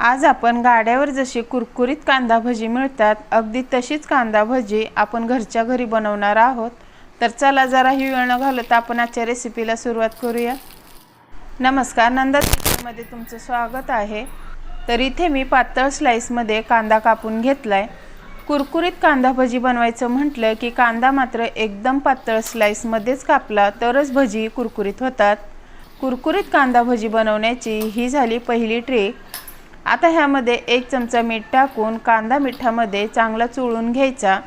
आज आपण गाड्यावर जशी कुरकुरीत कांदा भजी मिळतात अगदी तशीच कांदा भजी आपण घरच्या घरी बनवणार आहोत. तर चला जरा ही वेळ न घालत आपण आजच्या रेसिपीला सुरुवात करूया. नमस्कार नंदा किचनमध्ये तुमचं स्वागत आहे. तर इथे मी पातळ स्लाईसमध्ये कांदा कापून घेतला आहे कुरकुरीत कांदा भजी बनवायचं म्हटलं की कांदा मात्र एकदम पातळ स्लाईसमध्येच कापला तरच भजी कुरकुरीत होतात. कुरकुरीत कांदा भजी बनवण्याची ही झाली पहिली ट्रिक आता ह्यामध्ये एक चमचा मीठ टाकून कांदा मिठामध्ये चांगला चुळून घ्यायचा.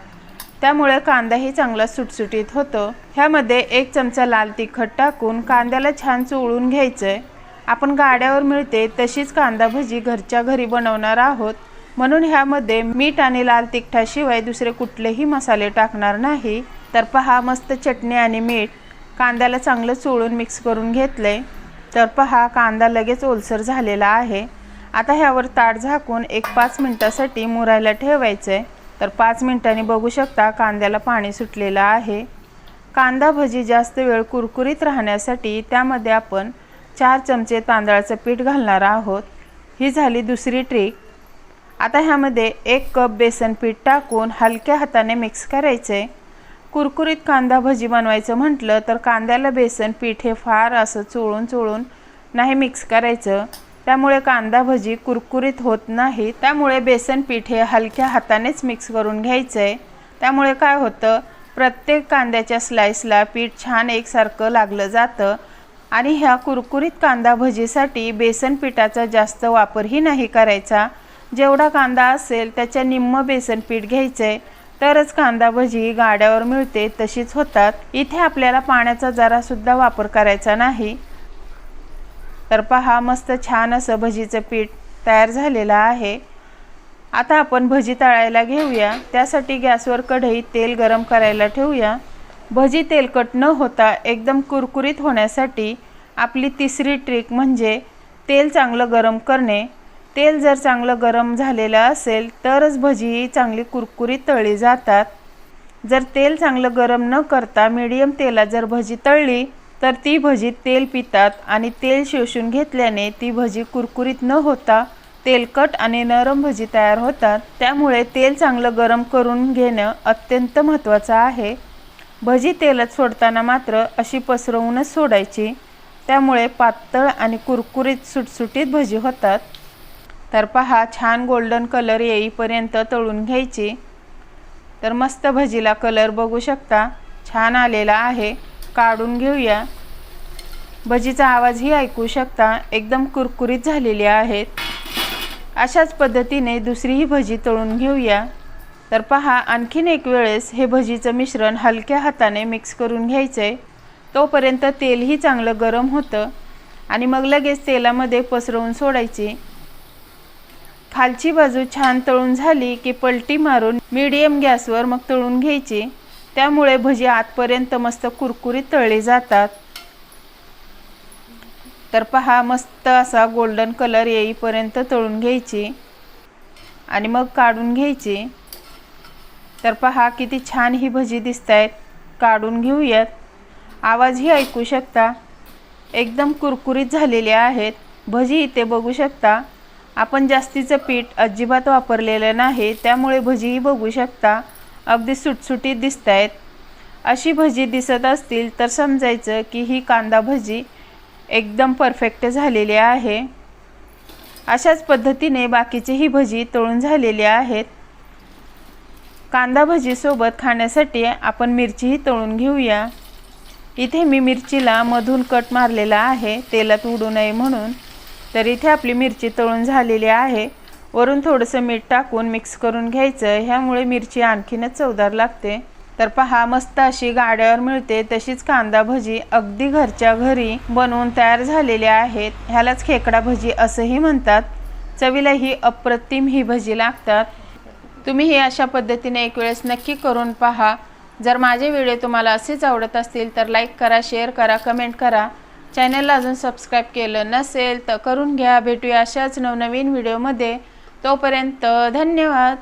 त्यामुळे कांदाही चांगला सुटसुटीत होतो. ह्यामध्ये एक चमचा लाल तिखट टाकून कांद्याला छान चोळून घ्यायचं आहे आपण गाड्यावर मिळते तशीच कांदा भजी घरच्या घरी बनवणार आहोत. म्हणून ह्यामध्ये मीठ आणि लाल तिखटाशिवाय दुसरे कुठलेही मसाले टाकणार नाही. तर पहा मस्त चटणी आणि मीठ कांद्याला चांगलं चोळून मिक्स करून घेतलंय. तर पहा कांदा लगेच ओलसर झालेला आहे. आता ह्यावर ताट झाकून एक पाच मिनटासाठी मुरायला ठेवायचं आहे तर पाच मिनटांनी बघू शकता कांद्याला पाणी सुटलेलं आहे. कांदा भजी जास्त वेळ कुरकुरीत राहण्यासाठी त्यामध्ये आपण चार चमचे तांदळाचं पीठ घालणार आहोत. ही झाली दुसरी ट्रिक आता ह्यामध्ये एक कप बेसन पीठ टाकून हलक्या हाताने मिक्स करायचं आहे कुरकुरीत कांदा भजी बनवायचं म्हटलं तर कांद्याला बेसन पीठ हे फार असं चोळून चोळून नाही मिक्स करायचं. त्यामुळे कांदा भजी कुरकुरीत होत नाही. त्यामुळे बेसन पीठ हे हलक्या हातानेच मिक्स करून घ्यायचं. आहे त्यामुळे काय होतं प्रत्येक कांद्याच्या स्लाईसला पीठ छान एकसारखं लागलं जातं. आणि ह्या कुरकुरीत कांदा भजीसाठी बेसन पिठाचा जास्त वापरही नाही करायचा. जेवढा कांदा असेल त्याच्या निम्म बेसन पीठ घ्यायचं. आहे तरच कांदा भजी गाड्यावर मिळते तशीच होतात. इथे आपल्याला पाण्याचा जरासुद्धा वापर करायचा नाही. तर पहा मस्त छान असं भजीचं पीठ तयार झालेलं आहे. आता आपण भजी तळायला घेऊया. त्यासाठी गॅसवर कढईत तेल गरम करायला ठेवूया. भजी तेलकट न होता एकदम कुरकुरीत होण्यासाठी आपली तिसरी ट्रिक म्हणजे तेल चांगलं गरम करणे. तेल जर चांगलं गरम झालेलं असेल तरच भजी चांगली कुरकुरीत तळली जातात. जर तेल चांगलं गरम न करता मीडियम तेलात जर भजी तळली तर ती भजी तेल पितात आणि तेल शोषून घेतल्याने ती भजी कुरकुरीत न होता तेलकट आणि नरम भजी तयार होतात. त्यामुळे तेल चांगलं गरम करून घेणं अत्यंत महत्त्वाचं आहे. भजी तेलात सोडताना मात्र अशी पसरवूनच सोडायची. त्यामुळे पातळ आणि कुरकुरीत सुटसुटीत भजी होतात. तर पहा छान गोल्डन कलर येईपर्यंत तळून घ्यायची. तर मस्त भजीला कलर बघू शकता. छान आलेला आहे. काढून घेऊया. भजीचा आवाजही ऐकू शकता एकदम कुरकुरीत झालेली आहेत. अशाच पद्धतीने दुसरीही भजी तळून घेऊया. तर पहा आणखीन एक वेळेस हे भजीचं मिश्रण हलक्या हाताने मिक्स करून घ्यायचं आहे तोपर्यंत तेलही चांगलं गरम होतं आणि मग लगेच तेलामध्ये पसरवून सोडायची. खालची बाजू छान तळून झाली की पलटी मारून मीडियम गॅसवर मग तळून घ्यायची. त्यामुळे भजी आतपर्यंत मस्त कुरकुरीत तळली जातात. तर पहा मस्त असा गोल्डन कलर येईपर्यंत तळून घ्यायची. आणि मग काढून घ्यायची. तर पहा किती छान ही भजी दिसत आहेत काढून घेऊयात. आवाजही ऐकू शकता. एकदम कुरकुरीत झालेले आहेत. भजी इथे बघू शकता. आपण जास्तीचं पीठ अजिबात वापरलेलं नाही त्यामुळे भजीही बघू शकता. अगदी सुटसुटीत दिसत आहेत अशी भजी दिसत असतील तर समजायचं की ही कांदा भजी एकदम परफेक्ट झालेली आहे. अशाच पद्धतीने बाकीचीही भजी तळून झालेली आहेत. कांदा भजीसोबत खाण्यासाठी आपण मिरचीही तळून घेऊया. इथे मी मिरचीला मधून कट मारलेला आहे तेलात उडू नये म्हणून. तर इथे आपली मिरची तळून झालेली आहे. वरून थोडंसं मीठ टाकून मिक्स करून घ्यायचं. ह्यामुळे मिरची आणखीनच चवदार लागते. तर पहा मस्त अशी गाड्यावर मिळते. तशीच कांदा भजी अगदी घरच्या घरी बनवून तयार झालेल्या आहेत. ह्यालाच खेकडा भजी असंही म्हणतात. चवीला ही अप्रतिम ही भजी लागतात. तुम्ही ही अशा पद्धतीने एक वेळेस नक्की करून पहा. जर माझे व्हिडिओ तुम्हाला असेच आवडत असतील तर लाईक करा शेअर करा कमेंट करा. चॅनलला अजून सबस्क्राईब केलं नसेल तर करून घ्या. भेटूया अशाच नवनवीन व्हिडिओमध्ये. तोपर्यंत धन्यवाद.